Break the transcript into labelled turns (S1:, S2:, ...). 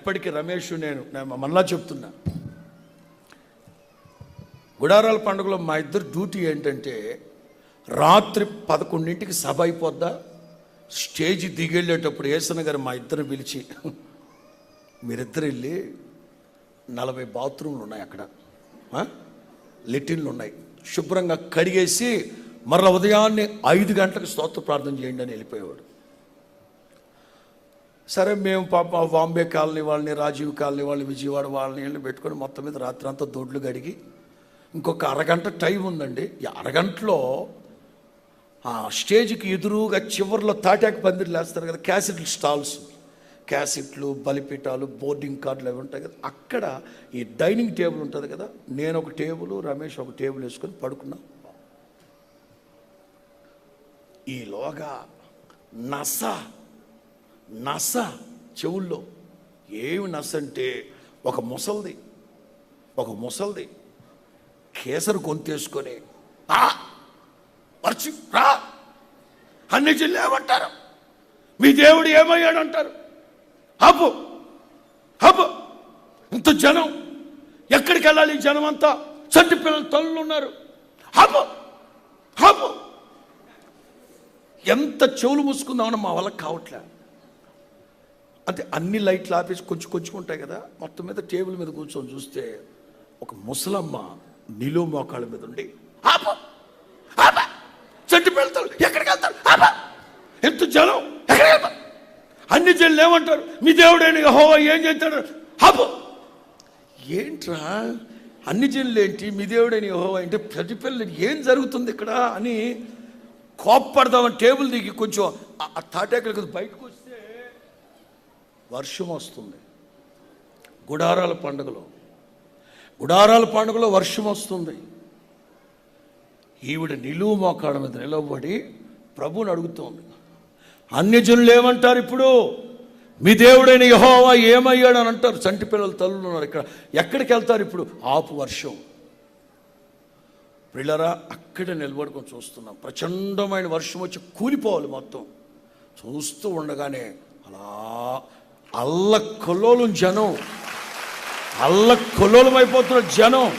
S1: ఇప్పటికీ రమేష్ నేను నేను మళ్ళా చెప్తున్నా. గుడారాల పండుగలో మా ఇద్దరు డ్యూటీ ఏంటంటే రాత్రి పదకొండింటికి సభ అయిపోద్దా? స్టేజ్ దిగెళ్ళేటప్పుడు ఏసన గారు మా ఇద్దరు పిలిచి మీరిద్దరు వెళ్ళి నలభై బాత్రూమ్లు ఉన్నాయి అక్కడ. ఆ? లెట్రిన్లు ఉన్నాయి. శుభ్రంగా కడిగేసి మరల ఉదయాన్నే ఐదు గంటలకు స్తోత్ర ప్రార్థన చేయండి అని వెళ్ళిపోయేవాడు. సరే మేము పాప బాంబే కాలనీ వాళ్ళని రాజీవ్ కాలనీ వాళ్ళని విజయవాడ వాళ్ళని వెళ్ళి పెట్టుకొని మొత్తం మీద రాత్రి అంతా దొడ్లు కడిగి ఇంకొక అరగంట టైం ఉందండి. ఈ అరగంటలో ఆ స్టేజ్కి ఎదురుగా చివర్లో తాటాకు పందిరి లేస్తారు కదా క్యాసెట్లు స్టాల్స్. క్యాసెట్లు బలిపీఠాలు బోర్డింగ్ కార్డులు అవి ఉంటాయి కదా అక్కడ ఈ డైనింగ్ టేబుల్ ఉంటుంది కదా నేను ఒక టేబుల్ రమేష్ ఒక టేబుల్ వేసుకొని పడుకున్నాం. ఈలోగా నస నస చెవుల్లో. ఏమి నస అంటే ఒక ముసల్ది ఒక ముసల్ది కేసరు గొంతేసుకొని "ఆ, మర్చి రా అన్ని జిల్లేమంటారు మీ దేవుడు ఏమయ్యాడు అంటారు ఆపు ఇంత జనం. ఎక్కడికి వెళ్ళాలి ఈ జనం అంతా చంటి పిల్లలు తల్లులు ఉన్నారు ఆపు ఆపు ఎంత చెవులు మూసుకుందామని మా వల్ల కావట్లేదు అంటే అన్ని లైట్లు ఆపేసి కొంచెం కొంచెం ఉంటాయి కదా మొత్తం మీద టేబుల్ మీద కూర్చొని చూస్తే ఒక ముసలమ్మ నిలువ మోకాళ్ళ మీద ఉండి ఆప! ఆప! చెట్టు పెడతారు ఎక్కడికి వెళ్తారు? ఆప! ఎంత జనం? ఎక్కడికి వెళ్తారు? అన్ని జనులు ఏమంటారు? మీ దేవుడైన హోవా ఏం చేస్తాడు? ఆపు! ఏంట్రా? అన్ని జనులు ఏంటి? మీ దేవుడైన హోవా అంటే ప్రతి పిల్లలు ఏం జరుగుతుంది ఇక్కడ? అని కోప్పడదామని టేబుల్ దిగి కొంచెం ఆ- ఆ బయటకు వర్షం వస్తుంది. గుడారాల పండుగలో. గుడారాల పండుగలో వర్షం వస్తుంది. ఈవిడ నిలువు మోకాడ మీద నిలవబడి ప్రభుని అడుగుతోంది. అన్యజనులు ఏమంటారు ఇప్పుడు? మీ దేవుడైన యహోవా ఏమయ్యాడు అని అంటారు. చంటి పిల్లలు తల్లులు ఉన్నారు ఇక్కడ. ఎక్కడికి వెళ్తారు ఇప్పుడు? ఆపు వర్షం. పిల్లరా అక్కడే నిలబడుకొని చూస్తున్నాం. ప్రచండమైన వర్షం వచ్చి కూలిపోవాలి మొత్తం. చూస్తూ ఉండగానే అలా అల్ల కొల్లోలు జనం. అల్ల కొల్లోలం అయిపోతున్న జనం.